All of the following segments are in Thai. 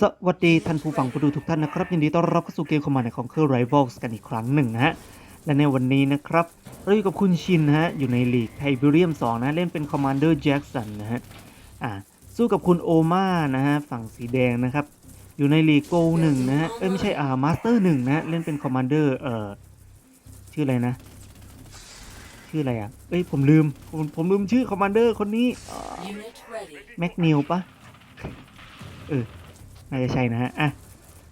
สวัสดีท่านผู้ฟังผู้ดูทุกท่านนะครับ ยินดีต้อนรับเข้าสู่เกมคอมมานด์ของเครือ Rivals กันอีกครั้งหนึ่งนะฮะ และในวันนี้นะครับ เราอยู่กับคุณชินนะฮะ อยู่ในลีกไทเบเรียม 2 นะ เล่นเป็นคอมมานเดอร์แจ็กสันนะฮะ อ่า สู้กับคุณโอมานะฮะ ฝั่งสีแดงนะครับ อยู่ในลีกโกหนึ่งนะฮะ เอ้ย ไม่ใช่ อ่ามาสเตอร์หนึ่งนะฮะเล่นเป็นคอมมานเดอร์ เอ่อ ชื่ออะไรนะ ชื่ออะไรอะ เอ้ย ผมลืม ผมผมลืมชื่อคอมมานเดอร์คนนี้อ่า Unit ready. แม็กนิวปะเออ น่าจะใช่นะฮะอะ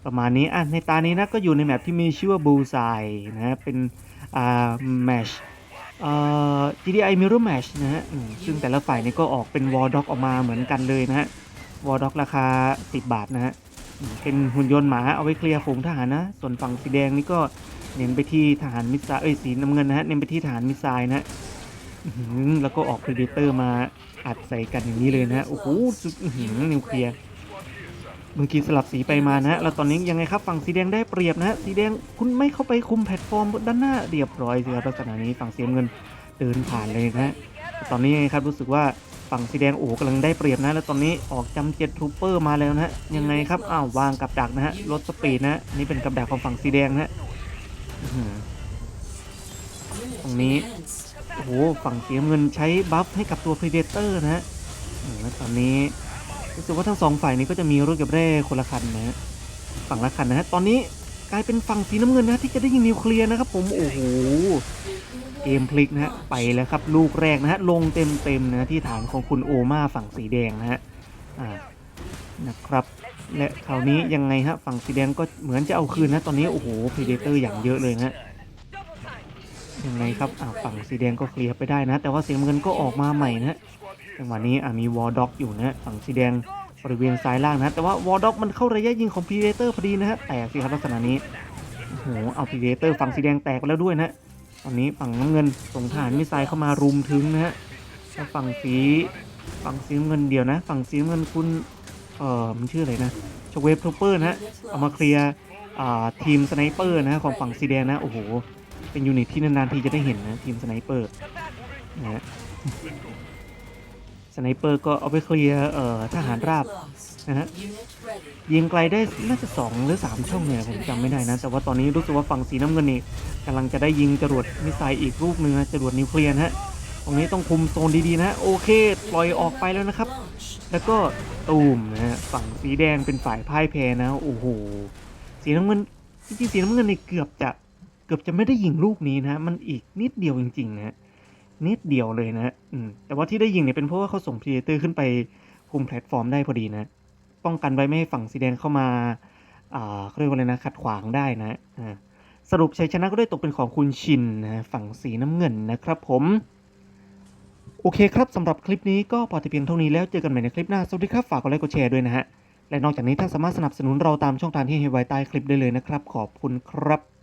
ประมาณนี้อะในตานี้นะก็อยู่ในแมปที่มีชื่อว่าบูซายนะฮะเป็นอ่าแมชเอ่อ GDI Mirror Match นะฮะซึ่งแต่ละฝ่ายนี่ก็ออกเป็นวอ r d ด็อกออกมาเหมือนกันเลยนะฮะวอ r d ด็อกราคา 10 บาทนะฮะอืมเป็นหุ่นยนต์หมาเอาไว้เคลียร์ฝูงทหารนะ ส่วนฝั่งสีแดงนี่ก็เน้นไปที่ทหารมิสไซล์เอ้ยสีน้ำเงินนะฮะเน้นไปที่ทหารมิสไซนะฮะแล้วก็ออก Predator มาอัดใส่กันอย่างนี้เลยนะฮะโอ้โหสุดอื้อหือนิวเคลียร์ เมื่อกี้สลับสีไปมานะฮะแล้วตอนนี้ยังไงครับฝั่งสีแดงได้เปรียบนะฮะสีแดงคุณไม่เข้าไปคุมแพลตฟอร์มด้านหน้าเรียบร้อยสิครับลักษณะนี้ฝั่งสีเงินเดินผ่านเลยนะฮะตอนนี้ยังไงครับรู้สึกว่าฝั่งสีแดงโอ้กำลังได้เปรียบนะ แล้วตอนนี้ออกจำเจ็ดทรูเปอร์มาแล้วนะฮะยังไงครับอ้าววางกับดักนะฮะลดสปีดนะฮะนี่เป็นกับดักของฝั่งสีแดงนะฮะอื้โอ้โหฝั่งสีเงินใช้บัฟให้กับตัว Predator นะฮะแล้วตอนนี้ รู้สึกว่าทั้งสองฝ่ายนี้ก็จะมีรถกับแร่คนละคันนะฮะฝั่งละคันนะฮะตอนนี้กลายเป็นฝั่งสีน้ำเงินนะที่จะได้ยิงนิวเคลียร์นะครับ ผมโอ้โหเกมพลิกนะฮะไปแล้วครับ ลูกแรกนะฮะลงเต็มเต็มนะที่ฐานของคุณโอมาฝั่งสีแดงนะฮะอ่านะครับและคราวนี้ยังไงฮะฝั่งสีแดงก็เหมือนจะเอาคืนนะตอนนี้โอ้โห Predator อย่างเยอะเลยนะฮะยังไงครับอ่าฝั่งสีแดงก็เคลียร์ไปได้นะ แต่ว่าสีน้ำเงินก็ออกมาใหม่นะฮะ จังหวะนี้มีวอลด็อกอยู่นะฝั่งสีแดงบริเวณซ้ายล่างนะ แต่ว่าวอลด็อกมันเข้าระยะยิงของพีเดเตอร์พอดีนะฮะแตกสิครับลักษณะนี้โอ้โหเอาพีเดเตอร์ฝั่งสีแดงแตกไปแล้วด้วยนะตอนนี้ฝั่งน้ำเงินส่งทหารมิสไซล์เข้ามารุมถึงนะฮะแล้วฝั่งสีฝั่งสีน้ำเงินเดียวนะ ฝั่งสีน้ำเงินคุณเอ่อมันชื่ออะไรนะชเวฟทูเปอร์นะฮะเอามาเคลียร์ทีมสไนเปอร์นะฮะของฝั่งสีแดงนะโอ้โหเป็นยูนิตที่นานๆทีจะได้เห็นนะทีมสไนเปอร์นะฮะ สไนเปอร์ก็เอาไปเคลียร์เอ่อทหารราบนะฮะยิงไกลได้น่าจะสองหรือสามช่องเนี่ยผมจำไม่ได้นะ แต่ว่าตอนนี้รู้สึกว่าฝั่งสีน้ำเงินนี่กำลังจะได้ยิงจรวดมิสไซล์อีกลูกหนึงนะจรวดนิวเคลียร์นะฮะตรงนี้ต้องคุมโซนดีๆนะโอเค ปล่อยออกไปแล้วนะครับ แล้วก็ตูมนะฮะฝั่งสีแดงเป็นฝ่ายพ่ายแพ้นะโอ้โหสีน้ำเงินจริงๆสีน้ำเงินนี่เกือบจะเกือบจะไม่ได้ยิงลูกนี้นะ มันอีกนิดเดียวจริงๆนะฮะ นิดเดียวเลยนะอืมแต่ว่าที่ได้ยิงเนี่ยเป็นเพราะว่าเขาส่งพรีเดเตอร์ขึ้นไปคุมแพลตฟอร์มได้พอดีนะ ป้องกันไว้ไม่ให้ฝั่งสีแดงเข้ามา อ่าเรียกว่าอะไรนะ ขัดขวางได้นะอ่าสรุปชัยชนะก็ได้ตกเป็นของคุณชินนะฝั่งสีน้ำเงินนะครับผม โอเคครับสำหรับคลิปนี้ก็พอแต่เพียงเท่านี้แล้วเจอกันใหม่ในคลิปหน้า สวัสดีครับ ฝากกดไลค์กดแชร์ด้วยนะฮะ และนอกจากนี้ท่านสามารถสนับสนุนเราตามช่องทางที่ให้ไว้ใต้คลิปได้เลยนะครับ ขอบคุณครับ